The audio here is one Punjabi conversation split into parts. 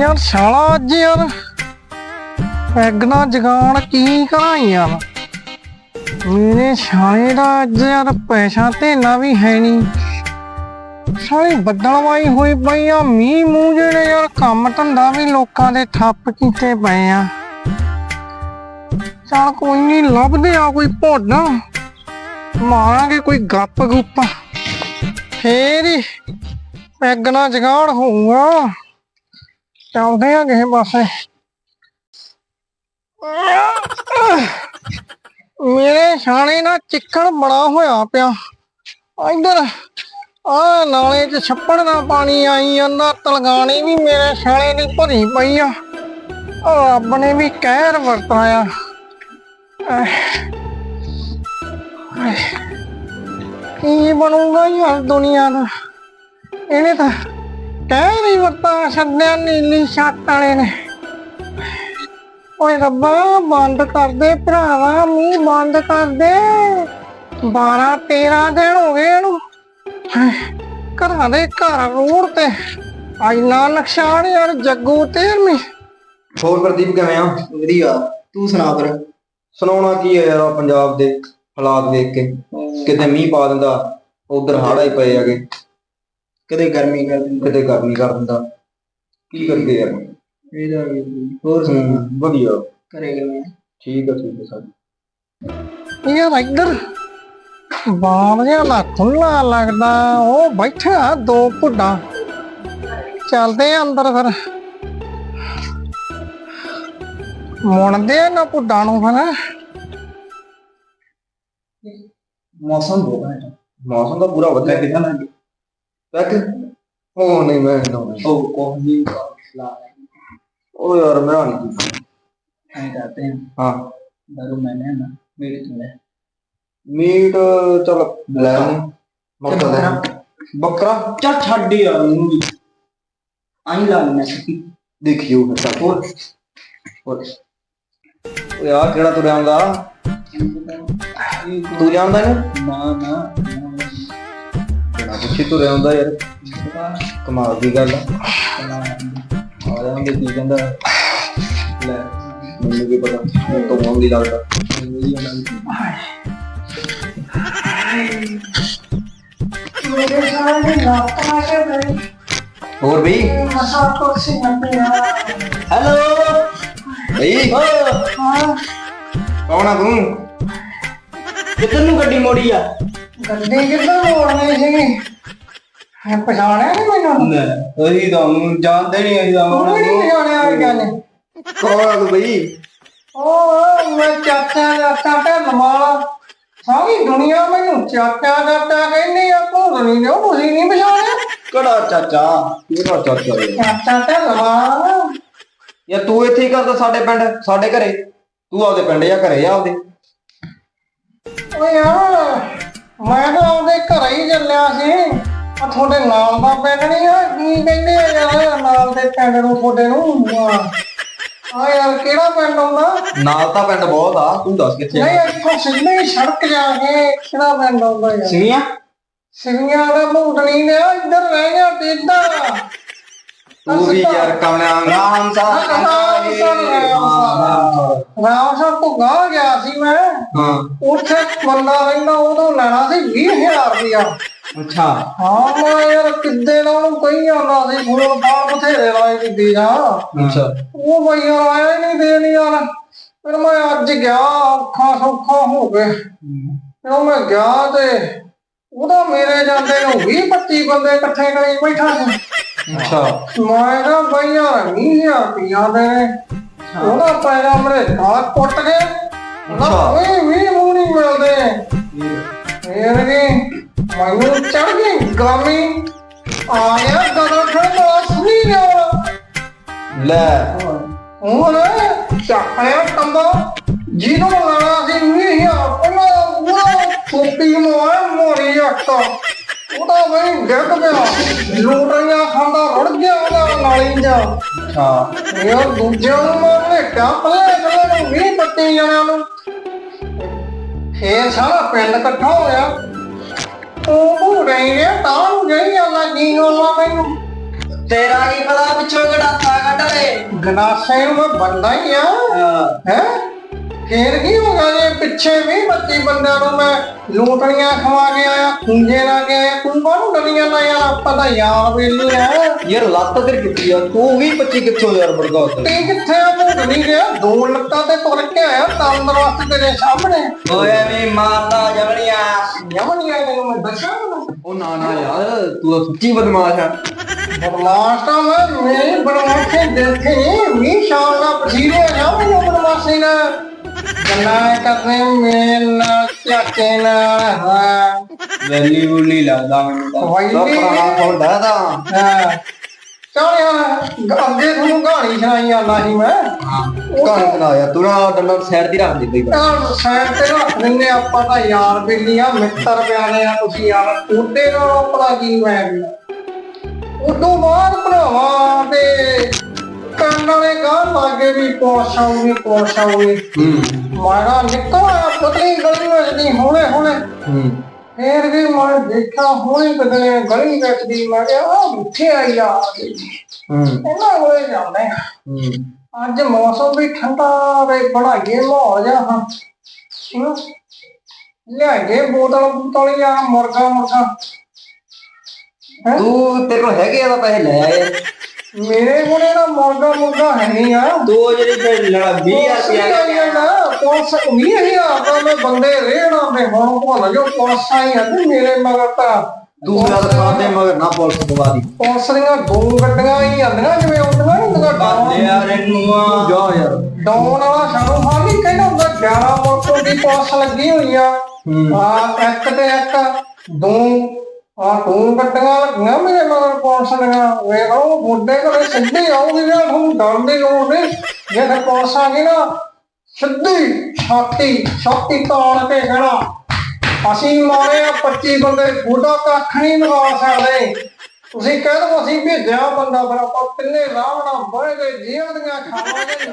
ਯਾਰ ਸਾਲਾ ਅੱਜ ਯਾਰ ਪੈਗਨਾ ਨਾ ਕੀ ਕਰਾਂ ਯਾਰ ਮੇਰੇ ਸਾਲੇ ਦਾ ਅੱਜ ਯਾਰ ਪੈਸਾ ਤੇ ਧੇਲਾ ਵੀ ਹੈ ਨਹੀਂ ਸਾਰੀ ਬੱਦਲਵਾਈ ਹੋਈ ਪਈ ਆ, ਮੀਂਹ ਮੂੰਹ ਜਿਹੜੇ ਯਾਰ ਕੰਮ ਧੰਦਾ ਵੀ ਲੋਕਾਂ ਦੇ ਠੱਪ ਕੀਤੇ ਪਏ ਆ। ਚੱਲ ਕੋਈ ਨਹੀਂ ਲੱਭਦੇ ਆ ਕੋਈ ਭੋਡ ਮਾਰਾਂਗੇ ਕੋਈ ਗੱਪ ਗੁੱਪ ਫੇਰ ਹੀ ਪੈਗਨਾ ਜਗਾੜ ਹੋਊਗਾ। ਚੱਲਦੇ ਆ ਕਿਸੇ ਪਾਸੇ। ਮੇਰੇ ਛਾਣੇ ਨਾਲ ਚਿੱਕੜ ਬੜਾ ਹੋਇਆ ਪਿਆ। ਇੱਧਰ, ਆ ਨਾਲੇ ਚ ਛੱਪੜ ਦਾ ਪਾਣੀ ਆਈ ਜਾਂਦਾ, ਤਲਗਾਣੀ ਵੀ ਮੇਰੇ ਛਾਲੇ ਦੀ ਭਰੀ ਪਈ ਆ। ਰੱਬ ਨੇ ਵੀ ਕਹਿਰ ਵਰਤਾਇਆ। ਕੀ ਬਣੂਗਾ ਯਾਰ ਦੁਨੀਆ ਦਾ? ਇਹਨੇ ਤਾਂ ਕਹਿ ਨਹੀਂ ਵਰਤਾ ਛੱਡਿਆ ਨੀਲੀ ਛੱਤ ਵਾਲੇ ਨੇ। ਓਏ ਰੱਬਾ ਬੰਦ ਕਰ ਦੇ ਭਰਾਵਾ ਮੂੰਹ ਬੰਦ ਕਰ ਦੇ। 12 13 ਦਿਨ ਹੋ ਗਏ ਇਹਨੂੰ। ਘਰਾਂ ਦੇ ਘਰ ਰੋਡ ਤੇ। ਇੰਨਾ ਨੁਕਸਾਨ ਯਾਰ ਜੱਗੂ ਤੇਰਵੀਂ ਹੋਰ ਪ੍ਰਦੀਪ ਕਿਵੇਂ ਆ? ਵਧੀਆ। ਤੂੰ ਸੁਣਾ ਫਿਰ। ਸੁਣਾਉਣਾ ਕੀ ਹੈ ਯਾਰ ਆਹ ਪੰਜਾਬ ਦੇ ਹਾਲਾਤ ਦੇਖ ਕੇ। ਕਿਤੇ ਮੀਂਹ ਪਾ ਦਿੰਦਾ ਉਧਰ ਹੜ੍ਹ ਹੀ ਪਏ ਹੈਗੇ। ਕਦੇ ਗਰਮੀ ਕਰ ਦਿੰਦਾ। ਕਿਤੇ ਗਰਮੀ ਕਰ ਦਿੰਦਾ। ਕੀ ਕਰਦੇ ਯਾਰ ਇਹਦਾ ਵੀ ਹੋਰ ਸੁਣਾ। ਵਧੀਆ। ਕਰੇ ਕਿਵੇਂ ਠੀਕ ਆ ਠੀਕ ਆ ਸਭ। ਯਾਰ ਇੱਧਰ। ਬਾਲ ਜਿਹਾ ਨਾ ਖੁੱਲਾ ਲੱਗਦਾ। ਉਹ ਬੈਠਾ ਦੋ ਭੁੱਡਾ ਚੱਲਦੇ ਆ ਅੰਦਰ ਫਿਰ। ਮੁੜਦੇ ਆ ਨਾ ਭੁੱਡਾ ਨੂੰ ਫਿਰ। ਮੌਸਮ ਬਹੁਤ ਹੈ। ਮੌਸਮ ਤਾਂ ਪੂਰਾ ਵਧੀਆ। ਕਿਦਾਂ ਲੱਗੇ ਤੱਕ ਉਹ ਨਹੀਂ ਮੈਂ ਨਹੀਂ ਉਹ ਕੋਹਨੀ ਲਾ ਉਹ ਯਾਰ ਮੇਰਾ ਨਹੀਂ ਐ ਕਰਤੇ हैं ਹਾਂ दारू मैंने ना मेरी तुमने ਮੀਟ ਚਲ ਲੈ ਆਉਂਦੇ। ਮੱਖਣ ਲੈ ਬੱਕਰਾ चल छड़ यार नू भी आई ला लेना सकी ਦੇਖਿਓ ਫਿਰ ਚੱਲ और ਹੋਰ ਉਹ ਯਾਰ ਕਿਹੜਾ ਤੁਰਿਆ ਆਉਂਦਾ ਤੂੰ ਜਾਣਦਾ ਇਹਨੂੰ ना ना ਬਿਨਾ ਪੁੱਛੇ ਤੁਰਿਆ ਹੁੰਦਾ ਯਾਰ। ਕਮਾਲ ਦੀ ਗੱਲ ਆ। ਆਇਆ ਹੁੰਦੇ ਕੀ ਕਹਿੰਦਾ? ਲੈ ਮੈਨੂੰ ਕੀ ਪਤਾ ਮੈਂ ਤਾਂ ਮੌਂਗ ਦੀ ਲੱਗਦਾ। ਮੈਨੂੰ ਵੀ ਉਹਨਾਂ ਦੀ ਮੇਰੇ ਨਾਲ ਨਹੀਂ ਲਾਪਾ ਕੇ ਬਈ? ਹੋਰ ਵੀ ਮਸਾ ਕੁਛ ਨਹੀਂ ਹੈਲੋ ਬਈ? ਹਾਂ। ਕੌਣ ਆ ਤੂੰ? ਕਿੱਧਰ ਨੂੰ ਗੱਡੀ ਮੋੜੀ ਆ? ਗੱਡੀ ਕਿੱਧਰ ਮੋੜਨੀ ਸੀਗੀ? ਹੈ ਪਛਾਣਿਆ ਨਹੀਂ ਮੈਨੂੰ। ਅਸੀਂ ਤੁਹਾਨੂੰ ਜਾਣਦੇ ਨਹੀਂ ਅਸੀਂ ਤੂੰ ਵੀ ਨਹੀਂ ਪਛਾਣਿਆ ਇਹ ਗੱਲ। ਕੌਣ ਆ ਤੂੰ ਬਈ? ਉਹ ਮੈਂ ਚਾਚਾ ਚਾਚਾ ਢੱਲ ਮਾਲਾ ਸਾਰੀ ਦੁਨੀਆ ਮੈਨੂੰ ਚਾਚਾ ਚਾਚਾ ਕਹਿੰਦੀ ਆ ਭੂਤਨੀ ਨੇ ਉਹ ਤੁਸੀਂ ਨਹੀਂ ਪਛਾਣਿਆ? ਕਿਹੜਾ ਚਾਚਾ? ਕਿਹੜਾ ਚਾਚਾ ਯਾਰ? ਚਾਚਾ ਢੱਲ ਮਾਲਾ ਯਾਰ ਤੂੰ ਇੱਥੇ ਹੀ ਕਰਦਾ ਸਾਡੇ ਪਿੰਡ ਸਾਡੇ ਘਰੇ। ਤੂੰ ਆਪਦੇ ਪਿੰਡ ਜਾਂ ਘਰੇ ਆਪਦੇ। ਓਏ ਯਾਰ ਮੈਂ ਤਾਂ ਆਪਦੇ ਘਰ ਹੀ ਚੱਲਿਆ ਸੀ। ਆ ਤੁਹਾਡੇ ਨਾਲ ਦਾ ਪਿੰਡ ਨਹੀਂ ਆ ਕੀ ਕਹਿੰਦੇ ਆ ਯਾਰ ਨਾਲ ਦੇ ਪਿੰਡ ਨੂੰ ਤੁਹਾਡੇ ਨੂੰ? ਆ ਯਾਰ ਕਿਹੜਾ ਪਿੰਡ ਆਉਂਦਾ? ਨਾਲ ਤਾਂ ਪਿੰਡ ਬਹੁਤ ਆ ਤੂੰ ਦੱਸ ਕਿੱਥੇ ਨਹੀਂ ਆ ਇੱਥੋਂ ਸਿੱਧੇ ਹੀ ਸੜਕ ਜਾ ਕੇ ਕਿਹੜਾ ਪਿੰਡ ਆਉਂਦਾ ਯਾਰ? ਸਿੰਘੀਆਂ ਸਿੰਘਾਂ ਦਾ ਭੂਤਣੀ ਨੇ ਇੱਧਰ ਰਹਿ ਗਿਆ ਤੇ ਇੱਧਰ ਤੂੰ ਵੀ ਯਾਰ ਕਮਲਿਆਂ ਰਾਮ ਰਾਮ ਸਾਹਿਬ ਤੋਂ ਗਾਹ ਗਿਆ ਸੀ ਮੈਂ। ਹਾਂ। ਉੱਥੇ ਬੰਦਾ ਰਹਿੰਦਾ ਉਦੋਂ ਲੈਣਾ ਸੀ 20000 ਰੁਪਇਆ। ਅੱਛਾ। ਹਾਂ ਮੈਂ ਯਾਰ ਕਿੱਦੇ ਦਾ ਉਹਨੂੰ ਕਹੀ ਜਾਂਦਾ ਸੀ ਫੋਨ ਬਾਹਰ ਬਥੇਰੇ ਲਾਏ ਕਿੱਦੀ ਜਾ ਅੱਛਾ। ਉਹ ਬਈ ਯਾਰ ਆਇਆ ਹੀ ਨਹੀਂ ਦੇਣ ਯਾਰ। ਫਿਰ ਮੈਂ ਅੱਜ ਗਿਆ ਔਖਾ ਸੌਖਾ ਹੋ ਕੇ ਜਦੋਂ ਮੈਂ ਗਿਆ ਤੇ ਉਹਦਾ ਮੇਰੇ ਜਾਂਦੇ ਨੂੰ 20 25 ਬੰਦੇ ਇਕੱਠੇ ਕਰੀ ਬੈਠਾ ਸੀ। ਅੱਛਾ। ਮੈਂ ਕਿਹਾ ਬਈ ਯਾਰ 20000 ਰੁਪਇਆ ਦੇ ਉਹਦਾ ਪੈਗਾ ਮੇਰੇ ਗਾਲ ਕੁੱਟ ਕੇ। ਅੱਛਾ। ਕੋਈ ਵੀ ਨਹੀਂ ਮਿਲਦੇ। ਫੇਰ ਵੀ ਮੈਨੂੰ ਚੜ ਗਈ ਗਾਮੀ ਆ ਗਿਆ ਗਦਰ ਖੜਾ ਸੁਣੀ ਗਿਆ। ਲੈ। ਹੁਣ ਚੱਕਿਆ ਕੰਦਾ ਜਿਹਨੂੰ ਲਾਣਾ ਸੀ ਨਹੀਂ ਆ ਪਹਿਲਾਂ ਉਹਦਾ ਟੋਪੀ ਮੋਆ ਮੋਰੀ ਅੱਟਾ ਉਹਦਾ ਬਈ ਡਿੱਗ ਪਿਆ। ਲੋਟਰੀਆਂ ਖਾਂਦਾ ਰੁੜ ਗਿਆ ਉਹਦਾ ਨਾਲੀ ਜਾ ਅੱਛਾ ਇਹ ਦੂਜਿਆਂ ਨੂੰ ਮਾਰਨੇ ਟੱਪ ਲੈ ਅਗਲੇ ਨੂੰ 20 ਬੱਤੀ ਜਣਿਆਂ ਨੂੰ। ਫੇਰ ਸਾਰਾ ਪਿੰਡ ਇਕੱਠਾ ਹੋਇਆ ਉਹ ਭੂੜੇ ਗਿਆ ਤਾਂ ਨੂੰ ਗਈ ਅੱਲਾ ਕੀ ਹੋਣਾ ਮੈਨੂੰ। ਤੇਰਾ ਕੀ ਪਤਾ ਪਿੱਛੋਂ ਗੜਾਸਾ ਕੱਢ ਗਨਾਸੇ ਨੂੰ ਮੈਂ ਬੰਦਾ ਹੀ ਆ। ਹੈ? ਫੇਰ ਕੀ ਹੋ ਗਿਆ ਜੇ ਪਿੱਛੇ ਵੀ 25 ਬੰਦਿਆਂ ਨੂੰ ਮੈਂ ਲੂਟਣੀਆਂ ਖਵਾ ਕੇ ਆਇਆ ਖੁੰਝੇ ਲਾ ਕੇ ਆਇਆ ਤੂੰ ਕਾਹਨੂੰ ਡਰੀਆਂ ਨਾ ਯਾਰ ਆਪਾਂ ਤਾਂ ਯਾਰ ਵੇਲੀ ਆ। ਯਾਰ ਲੱਤ ਤੇਰੀ ਕਿੱਥੇ ਆ ਤੂੰ ਵੀ 25 ਕਿੱਥੋਂ ਯਾਰ ਉੱਤੇ ਤੇ ਕਿੱਥੇ ਆ ਭੁੱਖ ਨਹੀਂ ਗਿਆ ਦੋ ਲੱਤਾਂ ਤੇ ਤੁਰ ਕੇ ਆਇਆ ਤੰਦਰੁਸਤ ਤੇਰੇ ਸਾਹਮਣੇ। ਓਏ ਵੀ ਜਵੜੀਆਂ ਯਮਨ ਗਿਆ ਤੈਨੂੰ ਮੈਂ ਦੱਸਾਂ ਉਹ ਨਾ ਨਾ ਯਾਰ ਤੂੰ ਤਾਂ ਸੱਚੀ ਬਦਮਾਸ਼ ਆ। ਬਦਮਾਸ਼ਾ ਮੈਂ ਮੇਰੇ ਬਦਮਾਸ਼ੇ ਦੇਖੇ ਵੀ ਸ਼ਾਲਾ ਪਸੀਰੇ ਜਾ ਮੈਨੂੰ ਬਦਮਾਸ਼ੀ ਨਾ ਗੱਲਾਂ ਕਰਦੇ ਮੇਰੇ ਨਾਲ ਚਾਚੇ ਨਾਲ ਹਾਂ। ਵੈਲੀ ਬੁਲੀ ਲੱਗਦਾ ਮੈਨੂੰ ਤਾਂ। ਵੈਲੀ ਤਾਂ ਪੁਰਾਣਾ ਫੋਲਦਾ ਤਾਂ। ਹਾਂ। ਚੱਲ ਯਾਰ ਅੱਗੇ ਤੁਹਾਨੂੰ ਕਹਾਣੀ ਸੁਣਾਈ ਜਾਂਦਾ ਸੀ ਮੈਂ। ਕਹਾਣੀ ਸੁਣਾ ਯਾਰ ਤੂੰ ਨਾ ਡੰਡਾ ਸਾਈਡ ਦੀ ਰੱਖ ਦੇ ਬਈ ਸਾਈਡ ਤੇ ਰੱਖ ਦਿੰਨੇ ਆਪਾਂ ਤਾਂ ਯਾਰ ਬੇਲੀ ਆ ਮਿੱਤਰ ਪਿਆਰੇ ਆ ਤੁਸੀਂ ਯਾਰ। ਉਹਦੇ ਨਾਲ ਆਪਣਾ ਕੀ ਮੈਂ ਵੀ ਉਦੋਂ ਬਾਅਦ ਭਰਾਵਾ ਤੇ ਕੰਨ ਵਾਲੇ ਗਾਂ ਲਾਗੇ ਵੀ ਪਹੁੰਚਾਉਂਗੇ ਪਹੁੰਚਾਉਂਗੇ ਹੂੰ। ਮਾਰਾ ਨਿਕਲ ਆਇਆ ਪਤਲੀ ਗਲੀ ਵਿੱਚ ਦੀ ਹੌਲੇ ਹੌਲੇ ਹੂੰ। ਫੇਰ ਵੀ ਮੈਂ ਦੇਖਿਆ ਹੌਲੀ ਕਦਲੇ ਗਲੀ ਵਿੱਚ ਦੀ ਮੈਂ ਕਿਹਾ ਆ ਮੁੱਠੇ ਆਈ ਆ ਹੂੰ। ਇਹਨਾਂ ਕੋਲੇ ਜਾਂਦੇ ਆ ਹੂੰ। ਅੱਜ ਮੌਸਮ ਵੀ ਠੰਡਾ ਤੇ ਬਣਾਈਏ ਮਾਹੌਲ ਜਾ ਹਾਂ। ਲਿਆਈਏ ਬੋਤਲ ਬੋਤਲ ਜਾਂ ਮੁਰਗਾ। ਮੁਰਗਾ ਤੂੰ ਤੇਰੇ ਕੋਲ ਹੈਗੇ ਆ ਤਾਂ ਪੈਸੇ ਲੈ ਆ ਯਾਰ ਮੇਰੇ ਕੋਲੇ ਨਾ ਮੁਰਗਾ ਮੁਰਗਾ ਹੈ ਨਹੀਂ ਆ। ਦੋ ਜਿਹੜੀ ਫਿਰ ਲੜਾ 20000 ਰੁਪਿਆ ਪੁਲਿਸ ਵੀ ਹੀ ਆ ਤਾਂ ਮੈਂ ਬੰਦੇ ਰਹਿਣਾ ਤੇ ਹੁਣ ਭੁੱਲ ਜੋ ਪੁਲਿਸ ਆਈ ਆ ਤੇ ਮੇਰੇ ਮਗਰ ਤਾਂ ਯਾਰ ਸਾਡੇ ਮਗਰ ਨਾ ਪੁਲਿਸ ਪਵਾ ਦੀ। ਪੁਲਿਸ ਦੀਆਂ ਦੋ ਗੱਡੀਆਂ ਹੀ ਆਂਦੀਆਂ ਜਿਵੇਂ ਆਉਂਦੀਆਂ ਨੀ ਹੁੰਦੀਆਂ ਬੰਦੇ ਆ ਜਾ ਯਾਰ। ਡਾਊਨ ਵਾਲਾ ਸਾਨੂੰ ਹਾਂ ਨਹੀਂ ਕਹਿੰਦਾ ਹੁੰਦਾ 11 ਮੋਟਰ ਦੀ ਪੁਲਿਸ ਲੱਗੀ ਹੋਈ ਆ। ਆ ਇੱਕ ਤੇ ਇੱਕ ਦੋ ਆ ਦੋ ਗੱਡੀਆਂ ਲੱਗੀਆਂ ਮੇਰੇ ਮਗਰ ਪੁਲਿਸ ਦੀਆਂ ਵੇਖ ਲਓ ਮੁੰਡੇ ਘਰੇ ਸਿੱਧੀ ਆਉਗੀ ਨਾ ਤੁਹਾਨੂੰ ਡਰਨ ਦੀ ਲੋੜ ਨਹੀਂ। ਜੇ ਤੇ ਗਈ ਨਾ ਸਿੱਧੀ ਛਾਤੀ ਛਾਤੀ ਤਾਣ ਕੇ ਖੜਾ ਅਸੀਂ ਮਾਰੇ ਆ 25 ਬੰਦੇ ਬੁੱਢਾ ਕੱਖ ਨਹੀਂ ਲਗਾ ਸਕਦੇ। ਤੁਸੀਂ ਕਹਿ ਦੋ ਅਸੀਂ ਭੇਜਿਆ ਬੰਦਾ ਫਿਰ ਆਪਾਂ ਤਿੰਨੇ ਰਾਵਣਾ ਬਹਿ ਗਏ ਜੀਵਨ ਦੀਆਂ ਖਾਵਾਂਗੇ।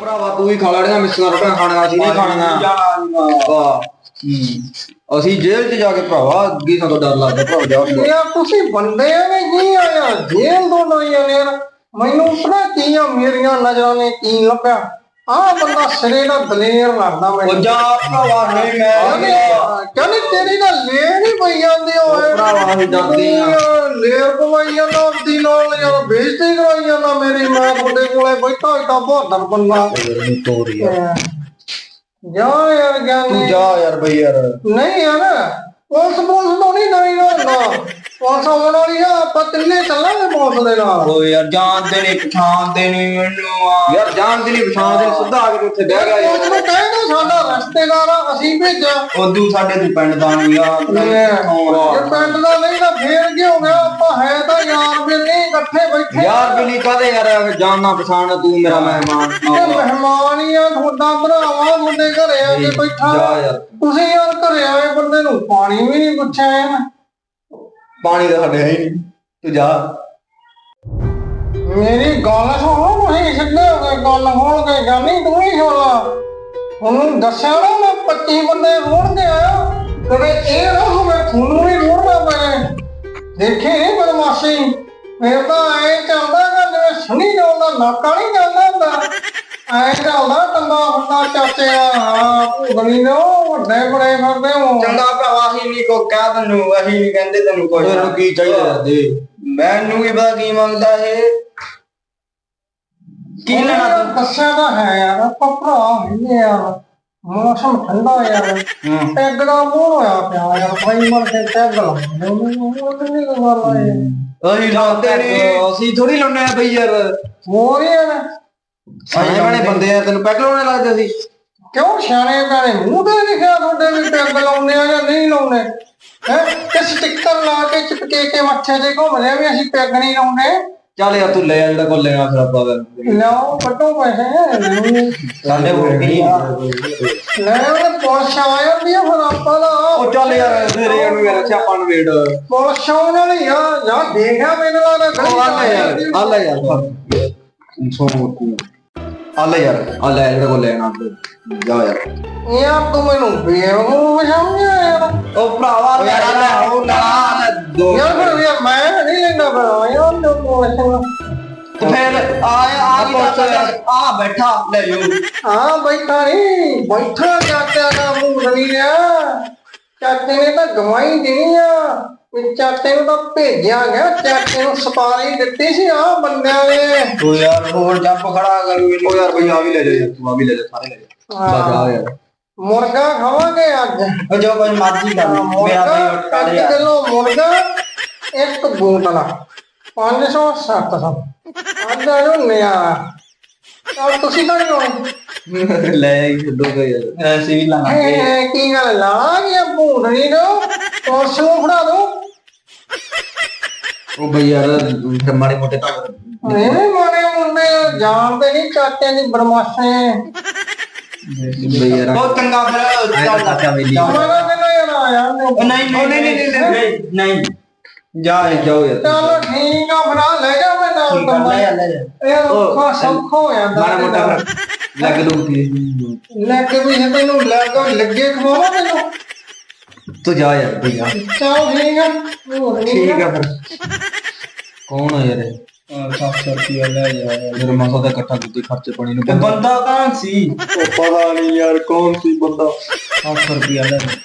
ਭਰਾਵਾ ਤੂੰ ਵੀ ਖਾ ਲੈਣੀਆਂ ਮਿੱਸੀਆਂ ਰੋਟੀਆਂ ਖਾਣੀਆਂ ਸੀ ਨਹੀਂ ਖਾਣੀਆਂ। ਵਾਹ। ਹੂੰ। ਅਸੀਂ ਜੇਲ੍ਹ 'ਚ ਜਾ ਕੇ ਭਰਾਵਾ ਅੱਗੇ ਸਾਨੂੰ ਡਰ ਲੱਗਦਾ ਭਰਾ ਜਾ ਯਾਰ ਤੁਸੀਂ ਬੰਦੇ ਨੇ ਕੀ ਆ ਯਾਰ? ਜੇਲ੍ਹ ਤੋਂ ਨਹੀਂ ਆ ਯਾਰ। ਮੈਨੂੰ ਪਤਾ ਕੀ ਆ ਮੇਰੀਆਂ ਨਜ਼ਰਾਂ ਨੇ ਕੀ ਲੱਭਿਆ? ਆਹ ਬੰਦਾ ਸਿਰੇ ਦਾ ਦਲੇਰ ਲੱਗਦਾ ਉਹ ਮੈਨੂੰ ਜਾ ਭਰਾਵਾ ਨਹੀਂ ਮੈਂ ਕਹਿੰਦੇ ਤੇਰੀ ਤਾਂ ਲੇਰ ਨਹੀਂ ਪਈ ਜਾਂਦੀ ਓਏ। ਭਰਾਵਾ ਅਸੀਂ ਡਰਦੇ ਆ। ਲੇਰ ਪਵਾਈ ਜਾਂਦਾ ਦੀ ਨਾਲ ਯਾਰ ਬੇਇੱਜ਼ਤੀ ਕਰਾਈ ਜਾਂਦਾ ਮੇਰੀ। ਮੈਂ ਤੁਹਾਡੇ ਕੋਲੇ ਬੈਠਾ ਇਦਾਂ ਬਹਾਦਰ ਬੰਦਾ ਤੋਰੀ ਜਾ ਯਾਰ ਤੂੰ ਗਿਆਨੀ ਜਾ ਯਾਰ ਬਈ ਯਾਰ। ਨਹੀਂ ਯਾਰ ਪੁਲਿਸ ਪੁਲਿਸ ਤੋਂ ਨਹੀਂ ਨਹੀਂ ਹੁੰਦਾ ਪੁਲਿਸ ਆਉਣ ਵਾਲੀ ਆ ਆਪਾਂ ਤਿੰਨੇ ਚੱਲਾਂਗੇ ਪੁਲਿਸ ਦੇ ਨਾਲ। ਓ ਯਾਰ ਜਾਣ ਦੇ ਨਹੀਂ ਪਛਾਣ ਦੇ ਨਹੀਂ ਮੈਨੂੰ ਆ। ਯਾਰ ਜਾਣ ਦੀ ਨਹੀਂ ਪਛਾਣ ਦੇ ਸਿੱਧਾ ਆ ਕੇ ਉੱਥੇ ਬਹਿ ਗਿਆ ਯਾਰ ਪੁਲਿਸ ਨੂੰ ਕਹਿੰਦੇ ਸਾਡਾ ਰਿਸ਼ਤੇਦਾਰ ਆ ਅਸੀਂ ਭੇਜਿਆ। ਉਦੋਂ ਸਾਡੇ ਤੂੰ ਪਿੰਡ ਦਾ ਨਹੀਂ ਆ ਇਹ ਪਿੰਡ ਦਾ ਨਹੀਂ ਤਾਂ ਫੇਰ ਕੀ ਹੋ ਗਿਆ? ਆਪਾਂ ਹੈ ਤਾਂ ਯਾਰ ਵੀ ਨਹੀਂ ਇਕੱਠੇ ਬੈਠੇ। ਯਾਰ ਵੀ ਨਹੀਂ ਕਹਦੇ ਯਾਰ ਜਾਣ ਨਾ ਪਛਾਣ ਤੂੰ ਮੇਰਾ ਮਹਿਮਾਨ ਇਹ ਮਹਿਮਾਨ ਹੀ ਆ ਤੁਹਾਡਾ ਭਰਾਵਾ ਤੁਹਾਡੇ ਘਰੇ ਆ ਕੇ ਬੈਠਾ। ਜਾ ਯਾਰ। ਤੁਸੀਂ ਯਾਰ ਘਰੇ ਆਏ ਬੰਦੇ ਨੂੰ ਪਾਣੀ ਵੀ ਨਹੀਂ ਪੁੱਛਿਆ ਇਹਨੇ। ਪਾਣੀ ਤਾਂ ਸਾਡੇ ਹੈ ਹੀ ਨਹੀਂ। ਤੂੰ ਜਾ। ਮੇਰੀ ਗੱਲ ਸੁਣੋ, ਤੁਸੀਂ ਸਿੱਧੇ ਹੋ ਕੇ ਗੱਲ ਹੋਣ ਕੇ ਜਾਨੀ ਤੂੰ ਹੀ ਸੁਣ ਉਹਨੂੰ ਦੱਸਿਆ ਨਾ ਮੈਂ 25 ਬੰਦੇ ਰੋੜ ਕੇ ਆਇਆ। ਕਦੇ ਇਹ ਨਾ ਹੋਵੇ ਤੁਹਾਨੂੰ ਵੀ ਰੋਣਾ ਪਏ ਦੇਖੇ ਨਹੀਂ ਬਦਮਾਸ਼ੀ। ਫਿਰ ਤਾਂ ਐ ਚੱਲਦਾ ਗਾ, ਜਿਵੇਂ ਸੁਣੀ ਜਾਂਦਾ ਨਾਕਾ ਨਹੀਂ ਜਾਂਦਾ ਹੁੰਦਾ। ਐ ਚੱਲਦਾ ਕੰਦਾ ਹੁੰਦਾ ਚਾਚੇ ਆ ਹਾਂ ਭੂਗਣੀ ਨੇ ਵੱਡੇ ਬੜੇ ਫਿਰਦੇ ਹੋ। ਚੰਗਾ ਭਰਾਵਾ ਅਸੀਂ ਨਹੀਂ ਕੋ ਕਹਿ ਤੈਨੂੰ ਅਸੀਂ ਨਹੀਂ ਕਹਿੰਦੇ ਤੈਨੂੰ ਕੁਝ ਇਹਨੂੰ ਕੀ ਚਾਹੀਦਾ ਯਾਰ ਦੇ ਮੈਨੂੰ ਕੀ ਪਤਾ ਕੀ ਮੰਗਦਾ ਇਹ। ਕੀ ਲੈਣਾ ਤੂੰ? ਦੱਸਿਆ ਤਾਂ ਹੈ ਯਾਰ ਆਪਾਂ ਭਰਾ ਹੁੰਦੇ ਯਾਰ। ਮੌਸਮ ਠੰਡਾ ਯਾਰ। ਦਾ ਮੂੰਹ ਹੋਇਆ ਪਿਆ ਯਾਰ ਭਾਈ ਮਰ ਕੇ ਲਾਉਂਦੇ ਉਹ ਨਹੀਂ ਗੱਲ ਆਏ ਅਸੀਂ ਲਾਉਂਦੇ ਨਹੀਂ ਅਸੀਂ ਥੋੜੀ ਲਾਉਣੇ ਆ ਬਈ ਯਾਰ। ਹੋਰ ਯਾਰ ਸਾਰੇ ਬਣੇ ਬੰਦੇ ਆ ਤੈਨੂੰ ਪੈਕ ਲਾਉਣੇ ਲੱਗਦੇ ਸੀ? ਕਿਉਂ ਸਿਆਣੇ ਪੈਣੇ ਮੂੰਹ ਤੇ ਲਿਖਿਆ ਤੁਹਾਡੇ ਵੀ ਪੈਗ ਲਾਉਂਦੇ ਆ ਜਾਂ ਨਹੀਂ ਲਾਉਂਦੇ? ਹੈ? ਕਿ ਸਟicker ਲਾ ਕੇ ਚਿਪਕੇ ਕੇ ਮੱਥੇ ਤੇ ਘੁੰਮਦੇ ਆ ਵੀ ਅਸੀਂ ਪੈਗ ਨਹੀਂ ਲਾਉਂਦੇ। ਚੱਲ ਯਾਰ ਤੂੰ ਲੈ ਆ ਜਿਹੜਾ ਕੋਲ ਲੈਣਾ ਫਿਰ ਆਪਾਂ। ਲਓ ਕੱਢੋ ਪੈਸੇ। ਸਾਡੇ ਕੋਲ ਨਹੀਂ ਲੈ ਉਹ ਪੁਲਿਸ ਆ ਜਾਂਦੀ ਆ ਫਿਰ ਆਪਾਂ ਦਾ ਉਹ ਚੱਲ ਯਾਰ ਤੇਰੇ ਇਹਨੂੰ ਯਾਰ ਛਾਪਾਂ ਨੂੰ ਪੁਲਿਸ ਆਉਣ ਵਾਲੀ ਆ। ਜਾਂ ਦੇਖਿਆ ਮੈਨੂੰ ਲੱਗਦਾ ਆ ਲੈ ਯਾਰ ਆ। ਲੈ ਯਾਰ। ਸੋ ਤੂੰ ਆ ਲੈ ਯਾਰ ਆ ਲੈ ਜਿਹੜਾ ਕੋਲ ਲੈਣਾ ਜਾ ਯਾਰ ਯਾਰ ਤੂੰ ਮੈਨੂੰ ਬੇਵਕੂਫ ਸਮਝਿਆ ਯਾਰ ਉਹ ਭਰਾਵਾ ਉਹ ਯਾਰ ਆ ਲੈ ਉਹ ਨਾ ਆ ਲੈ ਦੋ ਯਾਰ ਫਿਰ ਯਾਰ ਮੈਂ ਨਹੀਂ ਲੈਂਦਾ ਫਿਰ ਯਾਰ ਤੂੰ ਪੁਲਿਸ ਨੂੰ ਤੇ ਫਿਰ ਆ ਆ ਕੀ ਕਰਦਾ ਆ ਬੈਠਾ ਲੈ ਹਾਂ ਬੈਠਾ ਨਹੀਂ ਬੈਠਾ ਚਾਚਾ ਦਾ ਮੂੰਹ ਨਹੀਂ ਆ ਚਾਚੇ ਨੇ ਤਾਂ ਗਵਾਈ ਦੇਣੀ ਆ ਵੀ ਚਾਚੇ ਨੂੰ ਤਾਂ ਭੇਜਿਆ ਗਿਆ ਚਾਚੇ ਨੂੰ ਸਪਾਰੀ ਦਿੱਤੀ ਸੀ ਆ ਬੰਦਿਆਂ ਨੇ ਤੂੰ ਯਾਰ ਹੋਰ ਜੰਪ ਖੜਾ ਕਰੂ ਉਹ ਯਾਰ ਬਈ ਆ ਵੀ ਲੈ ਜਾ ਯਾਰ ਤੂੰ ਆ ਵੀ ਲੈ ਜਾ ਸਾਰੇ ਲੈ ਜਾ। ਬਸ ਆ ਯਾਰ। ਮੁਰਗਾ ਖਾਵਾਂਗੇ ਅੱਜ। ਉਹ ਜੋ ਕੋਈ ਮਰਜ਼ੀ ਕਰ ਮੇਰਾ ਮੁਰਗਾ ਕੋਈ ਕਰ ਇੱਕ ਯਾਰ ਕਿਲੋ ਮੁਰਗਾ ਇੱਕ ਬੋਤਲ 500 700 ਅੱਜ ਆਜੋ ਨਿਆਰਾ ਚਲ ਤੁਸੀਂ ਤਾਂ ਨਹੀਂ ਆਉਣੇ ਲੈ ਹੀ ਛੱਡੋਗਾ ਯਾਰ ਅਸੀਂ ਵੀ ਇਹ ਕੀ ਗੱਲ ਲਾ ਗਿਆ ਭੂੰਡਣੀ ਨੂੰ ਨੂੰ ਫੜਾ ਦੋ। ਉਹ ਬਈ ਯਾਰ ਮਾੜੇ ਮੋਟੇ ਤਾਂ ਇਹ ਮਾਰੇ ਮੁੰਡੇ ਜਾਣਦੇ ਨਹੀਂ ਚਾਚੇ ਦੀ ਬਰਮਾਸ਼ੇ ਬਈ ਯਾਰ ਬਹੁਤ ਚੰਗਾ ਫਿਰ ਤਾਂ ਚਾਚਾ ਵੇਲੀ ਯਾਰ ਜਾਂਦੇ ਉਹ ਨਹੀਂ ਨਹੀਂ ਨਹੀਂ ਨਹੀਂ ਨਹੀਂ ਨਹੀਂ ਜਾ ਜਾਓ ਯਾਰ। ਚਲੋ ਠੀਕ ਆ ਫੜਾ ਲੈ ਜਾ ਮੈਂ ਨਾਲ ਠੀਕ ਆ ਲੈ ਜਾ, ਲੈ ਜਾ। ਇਹ ਔਖਾ ਸੌਖਾ ਹੋ ਜਾਂਦਾ ਮਾੜਾ ਮੋਟਾ ਲੱਗ ਲੂ ਕੀ ਲੱਗ ਵੀ ਹੈ ਤੈਨੂੰ ਲੱਗ ਲੱਗੇ ਖਵਾਵਾ ਤੈਨੂੰ। ਤੂੰ ਜਾ ਯਾਰ ਬਈ ਆ ਚਲ ਠੀਕ ਆ ਹੋਰ ਨੀ ਠੀਕ ਆ ਫਿਰ। ਕੌਣ ਆ ਯਾਰ ਇਹ? 700 ਰੁਪਏ ਲੈ ਜਾ ਮੇਰੇ ਮਸਾ ਦਾ ਇਕੱਠਾ ਕੀਤੀ ਖਰਚੇ ਪਾਣੀ ਨੂੰ ਤੇ ਬੰਦਾ ਕੌਣ ਸੀ। ਪਤਾ ਨਹੀਂ ਯਾਰ ਕੌਣ ਸੀ ਬੰਦਾ। 700 ਰੁਪਏ ਲੈ ਜਾ।